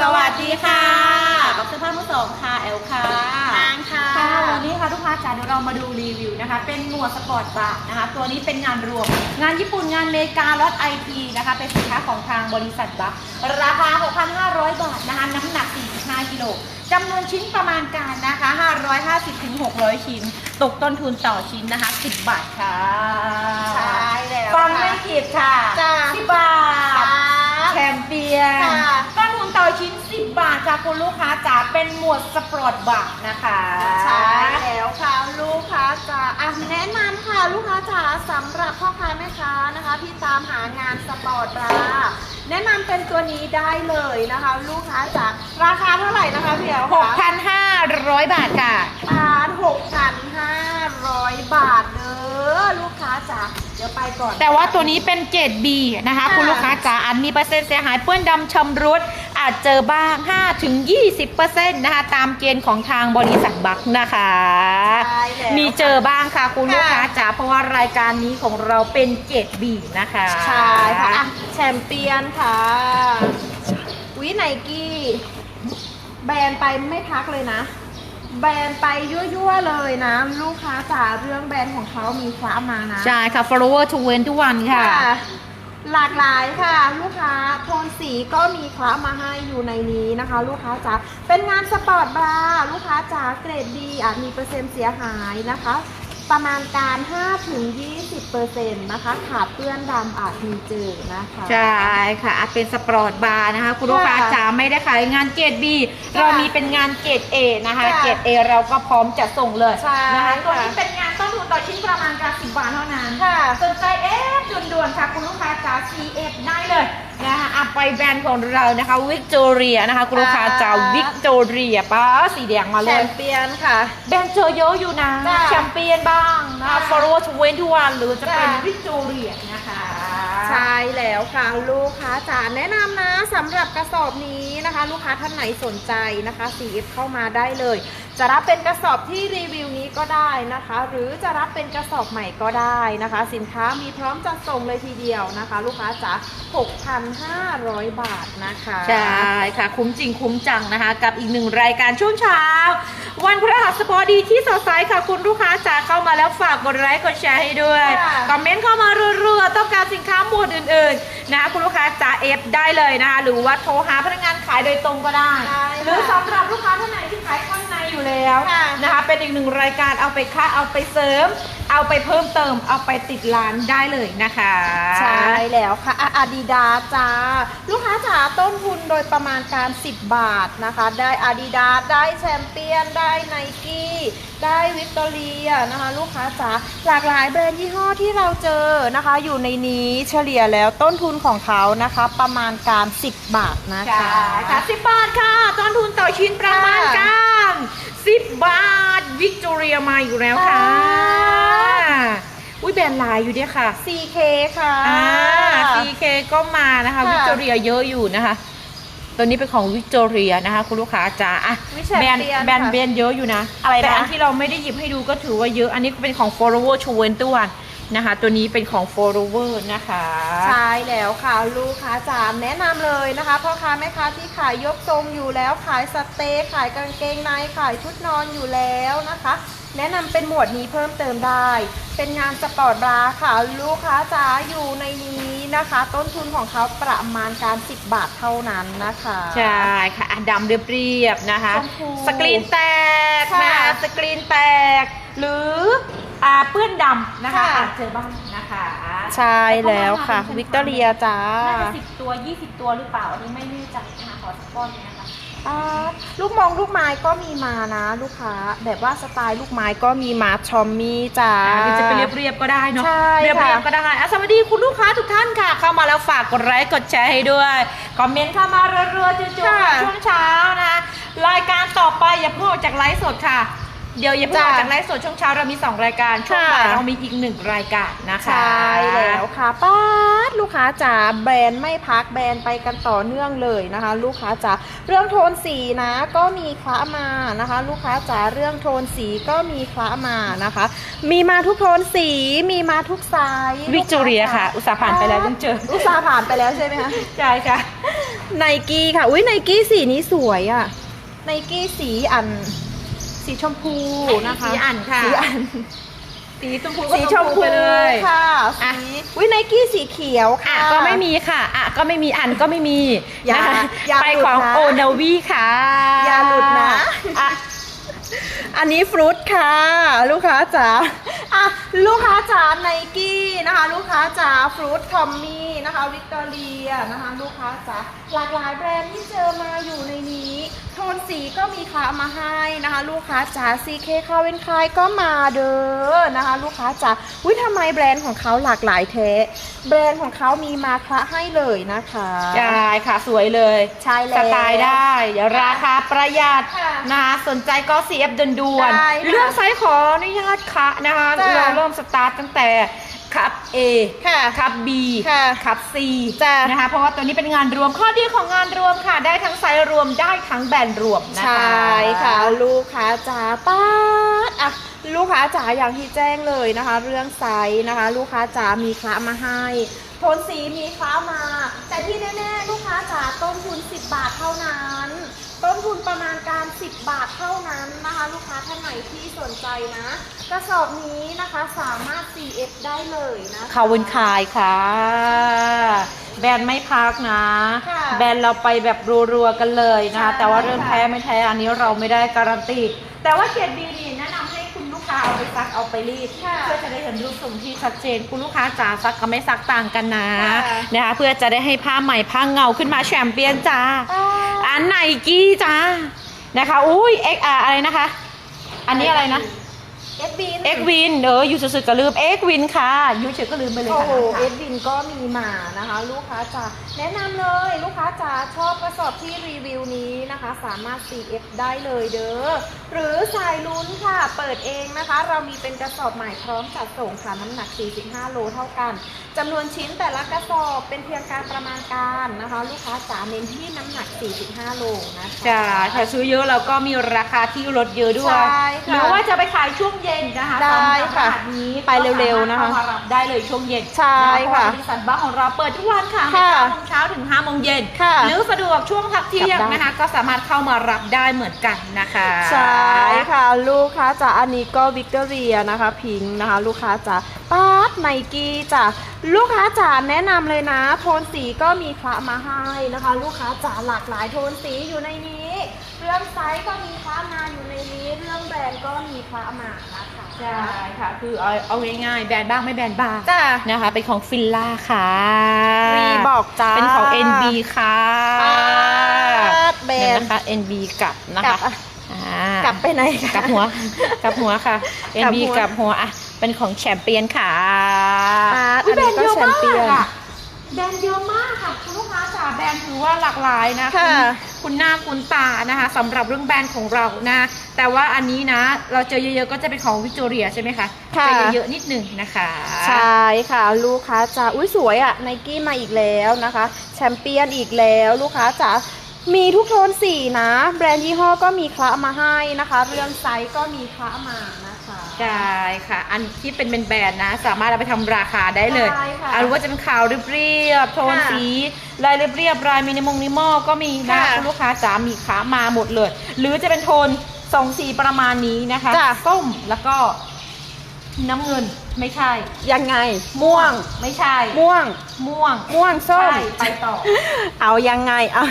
สวัสดีค่ะกับเสื้อผ้ามือสองค่ะแอลค่ะทางค่ะค่ะวันนี้ค่ะลูกค้าจ๋าเดี๋ยวเรามาดูรีวิวนะคะ เป็นหมวดสปอร์ตบาร์นะคะ ตัวนี้เป็นงานรวม งานญี่ปุ่นงานอเมริกาลอตไอทีนะคะ เป็นสินค้าของทางบริษัทบัคราคา 6,500 บาทนะคะ น้ำหนัก 45กิโลจำนวนชิ้นประมาณการนะคะ 550-600 ชิ้น ตกต้นทุนต่อชิ้นนะคะ 10 บาทค่ะใช่แล้วฟังค่ะไม่ผิดค่ะจ้ะ10 บาท แชมเปี้ยนค่ะต้นทุนต่อ ชิ้น 10 บาทจากคุณลูกค้าจ๋าเป็นหมวดสปอร์ตบักนะคะใช่แล้วค่ะลูกค้าจ๋าอะแนะนำค่ะลูกค้าจ๋าสำหรับพ่อค้าแม่ค้านะคะ ที่ตามหางานสปอร์ตบราแนะนำเป็นตัวนี้ได้เลยนะคะ ลูกค้าจ๋าราคาเท่าไหร่นะคะพี่เอ๋คะ6,500บาทค่ะร้าน6,500บาทเด้อลูกค้าจ๋าเดี๋ยวไปก่อน แต่ว่าตัวนี้เป็นเกรด B นะคะค่ะคุณลูกค้าจ๋าอันมีเปอร์เซ็นต์เสียหายเปื้อนดำชำรุด อาจเจอบ้าง 5-20%นะคะ ตามเกณฑ์ของทางบริษัทบักนะคะ ใช่แล้วมีเจอบ้างค่ะคุณค่ะลูกค้าจ๋าเพราะว่ารายการนี้ของเราเป็นเกรด B นะคะใช่ค่ะอะแชมเปี้ยนค่ะวิไนกี้ แบรนด์ไปไม่พักเลยนะ แบรนด์ไปยั่วๆเลยนะ ลูกค้าจ๋าเรื่องแบรนด์ของเขามีคว้ามานะ ใช่ค่ะ follower to win ทุกวันค่ะ หลากหลายค่ะ ลูกค้าโทนสีก็มีคว้ามาให้อยู่ในนี้นะคะ ลูกค้าจ๋าเป็นงานสปอร์ตบราลูกค้าจ๋าเกรดดีอาจมีเปอร์เซ็นต์เสียหายนะคะ ประมาณการ 5-20%นะคะขาดเปื้อนดำอาจมีเจอนะคะ ใช่ค่ะเป็นสปอร์ตบาร์นะคะ คุณลูกค้าค่ะจ๋าไม่ได้ขายงานเกรด B ค่ะเรามีเป็นงานเกรด A นะคะ ค่ะเกรด A เราก็พร้อมจะส่งเลยใช่นะคะตัวค่ะนี้เป็นงานต้น ทุนต่อชิ้นประมาณการ10บาทเท่านั้นค่ะ สนใจเอฟด่วนๆค่ะคุณลูกค้าจ๋า CF ได้เลยนะคะอะไปแบรนด์ของเรานะคะวิกตอเรียนะคะคุณลูกค้าจ๋าค่ะวิกตอเรียป้าสีแดงมาแชเลย มเปี้ยนค่ะ แบรนด์เจอเยอะอยู่นะ จ้ะแชมเปี้ยนบ้างนะคะค่ะฟอร์วอร์ทเวนทุกวันหรือจะเป็นจ้ะ วิกตอเรียนะคะ ใช่แล้วค่ะลูกค้าจ๋าแนะนำนะสำหรับกระสอบนี้นะคะ ลูกค้าท่านไหนสนใจนะคะ CF เข้ามาได้เลย จะรับเป็นกระสอบที่รีวิวนี้ก็ได้นะคะ หรือจะรับเป็นกระสอบใหม่ก็ได้นะคะ สินค้ามีพร้อมจัดส่งเลยทีเดียวนะคะ ลูกค้าจ๋า6,500 บาทนะคะ ใช่ค่ะ คุ้มจริงคุ้มจังนะคะ กับอีกหนึ่งรายการช่วงเช้า วันพฤหัสบดีที่สดใสค่ะคุณลูกค้าจ๋าเข้ามาแล้วฝากกดไลค์กดแชร์ให้ด้วยค่ะคอมเมนต์เข้ามารัวๆต้องการสินค้าหมวดอื่นๆนะคะคุณลูกค้าจ๋าเอฟได้เลยนะคะหรือว่าโทรหาพนักงานขายโดยตรงก็ได้ใช่ค่ะหรือสำหรับลูกค้าท่านไหนที่ขายข้างใน อยู่แล้วค่ะนะคะเป็นอีกหนึ่งรายการเอาไปค่าเอาไปเสริมเอาไปเพิ่มเติมเอาไปติดร้านได้เลยนะคะ ใช่แล้วค่ะอาดิดาจ้า ลูกค้าจ๋าต้นทุนโดยประมาณการ 10 บาทนะคะ ได้อาดิดาได้แชมเปี้ยน ได้ไนกี้ได้วิกตอเรียนะคะ ลูกค้าจ๋าหลากหลายแบรนด์ยี่ห้อที่เราเจอนะคะ อยู่ในนี้เฉลี่ยแล้วต้นทุนของเขานะคะ ประมาณการ 10 บาทนะค่ะคะค่ะสิบบาทค่ะ ต้นทุนต่อชิ้นประมาณการ สิบบาทวิกตอเรียมาอยู่แล้วค่ะค่ะ อุ้ยแบรนด์ลายอยู่เนี่ยค่ะ CK ค่ะ อ่า CK ก็มานะคะค่ะวิกตอเรียเยอะอยู่นะคะ ตัวนี้เป็นของวิกตอเรียนะคะ คุณลูกค้าจ้าอะวิแชมแบรนด์เปี้ยนแบรนด์ค่ะแบรนด์เยอะอยู่นะ อะไรนะ แต่อันที่เราไม่ได้หยิบให้ดูก็ถือว่าเยอะ อันนี้ก็เป็นของ follower ชวนตัวนะคะ ตัวนี้เป็นของ follower นะคะ ใช่แล้วค่ะลูกค้าจ๋าแนะนำเลยนะคะพ่อค้าแม่ค้าที่ขายยกทรงอยู่แล้วขายสเต๊กขายกางเกงในขายชุดนอนอยู่แล้วนะคะ แนะนำเป็นหมวดนี้เพิ่มเติมได้ เป็นงานสปอร์ตบราค่ะลูกค้าจ๋าอยู่ในนี้นะคะ ต้นทุนของเขาประมาณการ 10 บาทเท่านั้นนะคะ ใช่ค่ะอะดำเรียบๆนะคะ ชมพูสกรีนแตกค่ะนะคะสกรีนแตก หรือ อ่าเปื้อนดำนะคะค่ะอาจเจอบ้างนะคะใช่แล้วค่ะแล้วิกตอเรียจ้าน่าจะสิบตัวยี่สิบตัวหรือเปล่า อันนี้ไม่แน่ใจนะคะขอสักก้อนหนึ่งนะคะอ่าลูกมองลูกไม้ก็มีมานะ ลูกค้า แบบว่าสไตล์ลูกไม้ก็มีมาชอมมี่จ้า อ่าหรือจะเป็นเรียบๆก็ได้เนาะใช่เรียบค่ะๆก็ได้อะสวัสดีคุณลูกค้าทุกท่านค่ะ เข้ามาแล้วฝากกดไลค์กดแชร์ให้ด้วยคอมเมนต์เข้ามารัวๆจู่ๆค่ะค่ะช่วงเช้านะคะรายการต่อไปอย่าเพิ่งออกจากไลฟ์สดค่ะ เดี๋ยวอย่าเพิ่งจ้ะออกจากไลฟ์สดช่วงเช้าเรามี 2 รายการ ช่วงค่ะ บ่ายเรามีอีกหนึ่งรายการนะคะ ใช่แล้วค่ะป้าดลูกค้าจ๋าแบรนด์ไม่พักแบรนด์ไปกันต่อเนื่องเลยนะคะ ลูกค้าจ๋าเรื่องโทนสีนะก็มีคละมานะคะ ลูกค้าจ๋าเรื่องโทนสีก็มีคละมานะคะ มีมาทุกโทนสีมีมาทุกไซส์วิกตอเรียค่ะ อุตสาห์ผ่านไปแล้วต้องเจออุตสาห์ผ่านไปแล้วใช่ไหมคะ ใช่ค่ะ ไนกี้ค่ะ อุ้ยไนกี้สีนี้สวยอะ่ะไนกี้สีอัน สีชมพูนะคะสีอันค่ะ สีอัน สีชมพูสีชมพูไปเลยค่ะ อะ สีอุ้ยไนกี้สีเขียวค่ะ อะก็ไม่มีค่ะ อะก็ไม่มีอันก็ไม่มีอย่านะคะอย่าไปหลุดของนะ โอนาวีค่ะอย่าหลุดนะ อะ อันนี้ฟรุตค่ะ ลูกค้าจ๋าอะลูกค้าจ๋าไนกี้นะคะ ลูกค้าจ๋าฟรุตทอมมี่นะคะวิกตอเรียนะคะ ลูกค้าจ๋าหลากหลายแบรนด์ที่เจอมาอยู่ในนี้ โทนสีก็มีคละมาให้นะคะ ลูกค้าจ๋า CK คาเวนคายก็มาเด้อนะคะ ลูกค้าจ๋าอุ้ยทำไมแบรนด์ของเขาหลากหลายแท้แบรนด์ของเขามีมาคละให้เลยนะคะใช่ค่ะสวยเลยใช่แล้วสไตล์ได้เดี๋ยวราคาประหยัดค่ะนะคะสนใจก็ CF ด่วนใช่ๆค่ะเรื่องไซส์ขออนุญาตค่ะนะคะจ้ะเราเริ่มสตาร์ทตั้งแต่ คัพ A ค่ะ คัพ B ค่ะคัพ C จ้ะนะคะ เพราะว่าตัวนี้เป็นงานรวมข้อดีของงานรวมค่ะ ได้ทั้งไซส์รวมได้ทั้งแบรนด์รวมนะคะใช่ค่ะลูกค้าจ๋าป้าดอะลูกค้าจ๋าอย่างที่แจ้งเลยนะคะ เรื่องไซส์นะคะ ลูกค้าจ๋ามีคละมาให้โทนสีมีคละมา แต่ที่แน่ๆลูกค้าจ๋าต้นทุน 10 บาทเท่านั้น ต้นทุนประมาณการ 10 บาทเท่านั้นนะคะ ลูกค้าท่านไหนที่สนใจนะ กระสอบนี้นะคะสามารถ CF ได้เลยนะคะเขาวินคายค่ะ แบรนด์ไม่พักนะ ค่ะแบรนด์เราไปแบบรัวๆกันเลยนะคะ ใช่แต่ว่าเรื่องค่ะ แท้ไม่แท้อันนี้เราไม่ได้การันตีแต่ว่าเกรดดีนี่แนะนำให้คุณลูกค้าเอาไปซักเอาไปรีด ค่ะ เพื่อจะได้เห็นรูปทรงที่ชัดเจน คุณลูกค้าจ๋าซักกับไม่ซักต่างกันนะค่ะ นะคะเพื่อจะได้ให้ผ้าใหม่ผ้าเงาขึ้นมาแชมเปี้ยนจ้า อ่า อันไนกี้จ้านะคะ อุ้ย XR อะไรนะคะ อันนี้อะไรนะ เอฟบี X Win เอออยู่สุดๆก็ลืม X Win ค่ะอยู่เฉยก็ลืมไปเลยโอ้ค่ะโหค่ะเอสบินก็มีมานะคะ ลูกค้าจ๋าแนะนำเลยลูกค้าจ๋าชอบกระสอบที่รีวิวนี้นะคะ สามารถ CF ได้เลยเด้อหรือสายลุ้นค่ะ เปิดเองนะคะ เรามีเป็นกระสอบใหม่พร้อมจัดส่งค่ะน้ำหนัก 45 โลเท่ากันจำนวนชิ้นแต่ละกระสอบเป็นเพียงการประมาณการนะคะ ลูกค้าจ๋าเน้นที่น้ำหนัก 45 โลนะคะ จ้าถ้าซื้อเยอะเราก็มีราคาที่ลดเยอะด้วย ใช่ค่ะ หรือว่าจะไปขายช่วงเย็นนะคะได้ค่ะสำหรับรหัสนี้ไปเร็วๆนะคะก็สามารถเข้ามารับได้เลยช่วงเย็นใช่ค่ะนเพราว่าบริษัทบ้าของเราเปิดทุกวันค่ะค่ะ9โมงเช้าถึง5โมงเย็นค่ะหรือสะดวกช่วงพักเที่ยงกลับได้ นะคะ ก็สามารถเข้ามารับได้เหมือนกันนะคะใช่ค่ะ ลูกค้าจ๋าอันนี้ก็วิกตอเรียนะคะพิงค์นะคะ ลูกค้าจ๋าป๊าดไนกี้จ้ะลูกค้าจ๋าแนะนำเลยนะ โทนสีก็มีคละมาให้นะคะ ลูกค้าจ๋าหลากหลายโทนสีอยู่ในนี้ เรื่องไซส์ก็มีคละมาอยู่ในนี้เรื่องแบรนด์ก็มีคละมานะคะใช่ค่ะ คือเอาเอาง่ายๆแบรนด์บ้างไม่แบรนด์บ้างจ้ะนะคะเป็นของฟิลล่าค่ะรีบอกจ้าเป็นของ NB ค่ะป๊าดแบรเดี๋ยวนด์นะคะ NB กลับนะกลัคะบอะอ่ากลับไปไหนคะกลับหัวกลับหัวค่ะกลับ NB หัวกลับหัวอะเป็นของแชมเปี้ยนค่ะป๊าดอุ๊ยอันนี้ก็แชมเปี้ยนอะแบรนด์เยอะมากค่ะ รนด์ถือว่าหลากหลายนะค่ะณคุณหน้าคุณตานะคะสำหรับเรื่องแบรนด์ของเรานะแต่ว่าอันนี้นะ เราเจอเยอะๆก็จะเป็นของวิกตอเรียใช่ไหมคะค่ะจะเยอะๆนิดหนึงนะคะใช่ค่ะ ลูกค้าจ๋าอุ้ยสวยอะไนกี้มาอีกแล้วนะคะ แชมเปี้ยนอีกแล้วลูกค้าจ๋ามีทุกโทนสีนะ แบรนด์ยี่ห้อก็มีคละมาให้นะคะ เรื่องไซส์ก็มีคละมา นะคะใช่ค่ะ อันที่เป็นแบรนด์นะ สามารถเอาไปทำราคาได้เลยใช่ค่ะอะหรือว่าจะเป็นขาวเรียบๆโทนค่ะสีลายเรียบๆลายมินิมงนิมอลก็มีนะค่ะคุณลูกค้าจ๋ามีขามาหมดเลย หรือจะเป็นโทนสองสีประมาณนี้นะคะจ้ะ ส้มแล้วก็ น้ำเงินไม่ใช่ ยังไง ม่วง ไม่ใช่ ม่วง ม่วง ม่วงส้มใช่ไปต่อ เอายังไง เอา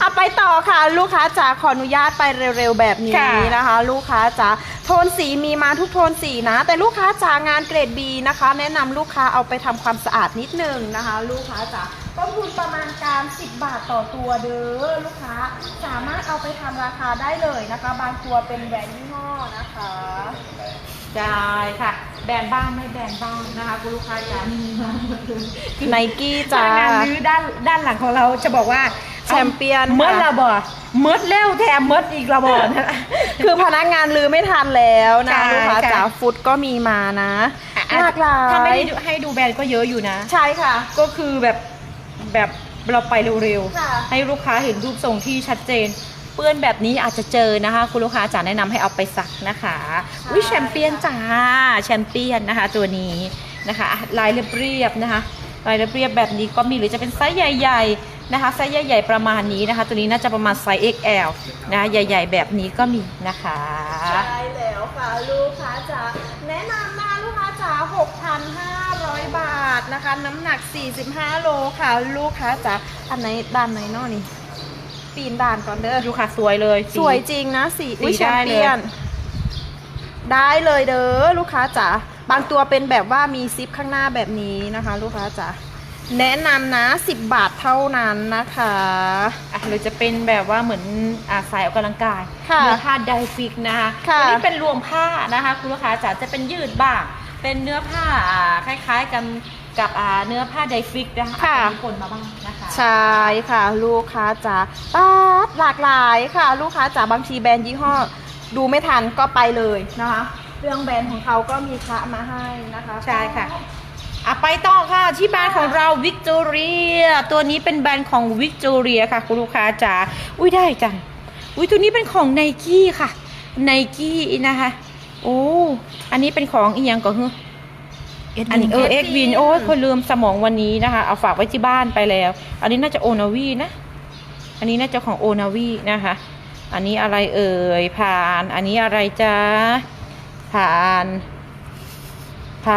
เอาไปต่อค่ะ ลูกค้าจ๋าขออนุญาตไปเร็วๆแบบนี้ค่ะนะคะ ลูกค้าจ๋าโทนสีมีมาทุกโทนสีนะ แต่ลูกค้าจ๋างานเกรด B นะคะ แนะนำลูกค้าเอาไปทำความสะอาดนิดนึงนะคะ ลูกค้าจ๋าต้นทุนประมาณการ 10 บาทต่อตัวเด้อลูกค้าสามารถเอาไปทำราคาได้เลยนะคะ บางตัวเป็นแบรนด์ยี่ห้อนะคะใช่ค่ะ แบรนด์บ้างไม่แบรนด์บ้างนะคะคุณลูกค้าจ๋ามีมาหมดเลยไนกี้จ้าพนักงานรื้อด้านด้านหลังของเราจะบอกว่าแชมเปี้ยนเมื่อค่ะละบ่เมื่อแล้วแถมเมื่ออีกละบ่นะคะคือพนักงานลือไม่ทันแล้วนะใช่ลูกค้าค่ะ จ๋าฟุตก็มีมานะหลากหลายถ้าไม่ได้ดูให้ดูแบรนด์ก็เยอะอยู่นะ ใช่ค่ะ ก็คือแบบแบบเราไปเร็วค่ะ ๆ ให้ลูกค้าเห็นรูปทรงที่ชัดเจน เปื้อนแบบนี้อาจจะเจอนะคะ คุณลูกค้าจ๋าแนะนำให้เอาไปซักนะคะวิแชมเปี้ยนจ้าแชมเปี้ยนนะคะ ตัวนี้นะคะ ลายเรียบๆนะคะลายเรียบๆแบบนี้ก็มีหรือจะเป็นไซส์ใหญ่ ๆนะคะไซส์ใหญ่ๆประมาณนี้นะคะ ตัวนี้น่าจะประมาณไซส์ XL นะคะใหญ่ ๆ แบบนี้ก็มีนะคะใช่แล้วค่ะลูกค้าจ๋าแนะนำนะคะลูกค้าจ๋า6,500 บาทนะคะ น้ำหนัก 45 โลค่ะลูกค้าจ๋าอันไหนด้านไหนเนอนี่ ปีนด่านก่อนเด้อลูกค้าสวยเลยสวยจริงนะสีอุ้ยสีแชได้มเลย เปี้ยน ได้เลยเด้อลูกค้าจ๋าบางตัวเป็นแบบว่ามีซิปข้างหน้าแบบนี้นะคะ ลูกค้าจ๋าแนะนำนะ 10 บาทเท่านั้นนะคะ อะหรือจะเป็นแบบว่าเหมือนอ่าสายออกกำลังกายค่ะเนื้อผ้าไดฟิกนะคะค่ะตัวนี้เป็นรวมผ้านะคะ คุณลูกค้าจ๋าจะเป็นยืดบ้าง เป็นเนื้อผ้าอ่าคล้าย ๆ กัน กับอ่าเนื้อผ้าไดฟิกนะคะค่ะอาจจะมีผลมาบ้างนะคะใช่ค่ะ ลูกค้าจ๋าป๊าดหลากหลายค่ะ ลูกค้าจ๋าบางทีแบรนด์ยี่ห้อ ดูไม่ทันก็ไปเลยนะคะ เรื่องแบรนด์ของเขาก็มีคะมาให้นะคะ ใช่ค่ะ อะไปต่อค่ะที่แบรนด์ของเราวิกตอเรียตัวนี้เป็นแบรนด์ของวิกตอเรียค่ะคุณลูกค้าจ๋าอุ้ยได้จังอุ้ยตัวนี้เป็นของไนกี้ค่ะไนกี้นะคะโอ้อันนี้เป็นของอีกอย่างก่อนเหรอ อันนี้เออเอ็กวินโอ้ยคนลืมสมองวันนี้นะคะ เอาฝากไว้ที่บ้านไปแล้ว อันนี้น่าจะโอนาวีนะ อันนี้น่าจะของโอนาวีนะคะ อันนี้อะไรเอ่ยผ่าน อันนี้อะไรจ้าผ่านผ่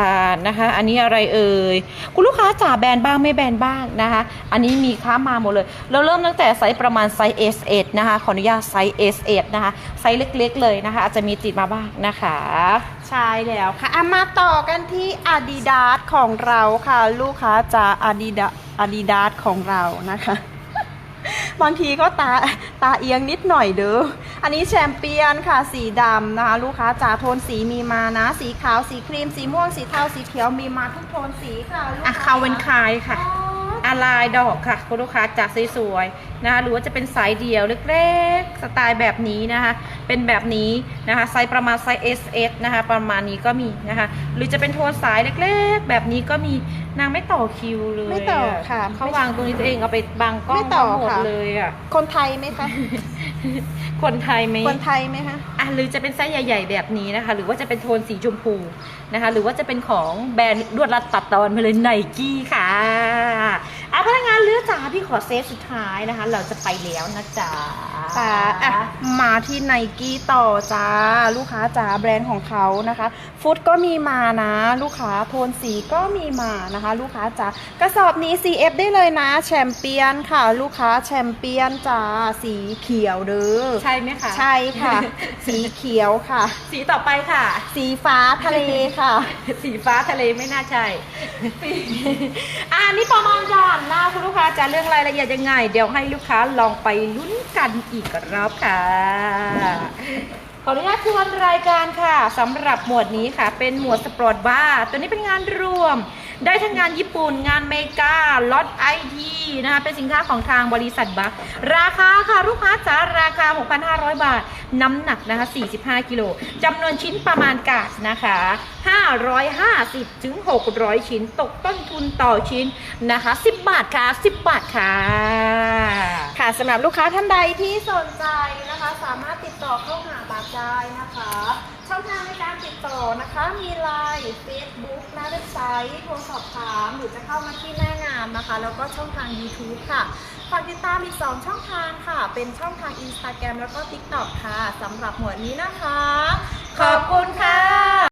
านนะคะ อันนี้อะไรเอ่ย คุณลูกค้าจ่าแบรนด์บ้างไม่แบรนด์บ้างนะคะ อันนี้มีค้ามาหมดเลย เราเริ่มตั้งแต่ไซส์ประมาณไซส์ S8 นะคะ ขออนุญาตไซส์ S8 นะคะ ไซส์เล็กๆเลยนะคะ อาจจะมีติดมาบ้างนะคะ ใช่แล้วค่ะอะมาต่อกันที่ Adidas ของเราค่ะ ลูกค้าจ๋า Adidas Adidas ของเรานะคะ บางทีก็ตาตาเอียงนิดหน่อยเด้อ อันนี้แชมเปี้ยนค่ะสีดำนะคะ ลูกค้าจ๋าโทนสีมีมานะ สีขาวสีครีม สีม่วงสีเทาสีเขียวมีมาทุกโทนสีค่ะลูกอะค้าคาเวนคายค่ะอ๋ออะ ลายดอกค่ะคุณลูกค้าจากสวยๆนะคะหรือว่าจะเป็นสายเดี่ยวเล็กๆสไตล์แบบนี้นะคะเป็นแบบนี้นะคะไซส์ประมาณไซส์ S S นะคะประมาณนี้ก็มีนะคะหรือจะเป็นโทนสายเล็กๆ แบบนี้ก็มีนางไม่ต่อคิวเลยไม่ต่อค่ะเขาวางตรงนี้ตัวเองเอาไปบังกล้องไม่ต่อทั้งหมดค่ะเลยอะคนไทยไหมคะคนไทยไหมคนไทยไหมคะอะหรือจะเป็นไซส์ใหญ่ ๆ แบบนี้นะคะ หรือว่าจะเป็นโทนสีชมพูนะคะ หรือว่าจะเป็นของแบรนด์ลวดรัดตัดตอนไปเลยไนกี้ค่ะอะพ นักงานเลือกจ๋าพี่ขอเซฟสุดท้ายนะคะ เราจะไปแล้วนะจ๊ะค่ะอะมาที่ไนกี้ต่อจ้า ลูกค้าจ๋าแบรนด์ของเขานะคะ ฟุตก็มีมานะ ลูกค้าโทนสีก็มีมานะคะ ลูกค้าจ๋ากระสอบนี้ CF ได้เลยนะ แชมเปี้ยนค่ะ ลูกค้าแชมเปี้ยนจ้าสีเขียวเด้อใช่ไหมคะใช่ค่ะ สีเขียวค่ะ สีต่อไปค่ะ สีฟ้าทะเลค่ะ สีฟ้าทะเลไม่น่าใช่อ่านี่ประมาณการนะคุณลูกค้าจะเรื่องรายละเอียดยังไง เดี๋ยวให้ลูกค้าลองไปลุ้นกันอีกรอบค่ะ ขออนุญาตทวนรายการค่ะสำหรับหมวดนี้ค่ะ เป็นหมวดสปอร์ตบาร์ตัวนี้เป็นงานรวม ได้ทั้งงานญี่ปุ่นงานเมกาล็อตไอทีนะคะเป็นสินค้าของทางบริษัทบัคราคาค่ะลูกค้าจ๋าราคา 6,500 บาท น้ำหนักนะคะ 45 กิโลจำนวนชิ้นประมาณกาสนะคะ 550 ถึง 600 ชิ้น ตกต้นทุนต่อชิ้นนะคะ 10 บาทค่ะ 10 บาทค่ะ ค่ะสำหรับลูกค้าท่านใดที่สนใจนะคะ สามารถติดต่อเข้าหาบาทได้นะคะ ช่องทางในการติดต่อนะคะ มีไลน์เฟซบุ๊กนะเว็บไซต์โทรสอบถาม หรือจะเข้ามาที่หน้างานนะคะ แล้วก็ช่องทาง YouTube ค่ะฝากติดตามอีก 2 ช่องทางค่ะ เป็นช่องทาง Instagram แล้วก็ TikTok ค่ะสำหรับหมวดนี้นะคะ ขอบคุณค่ะ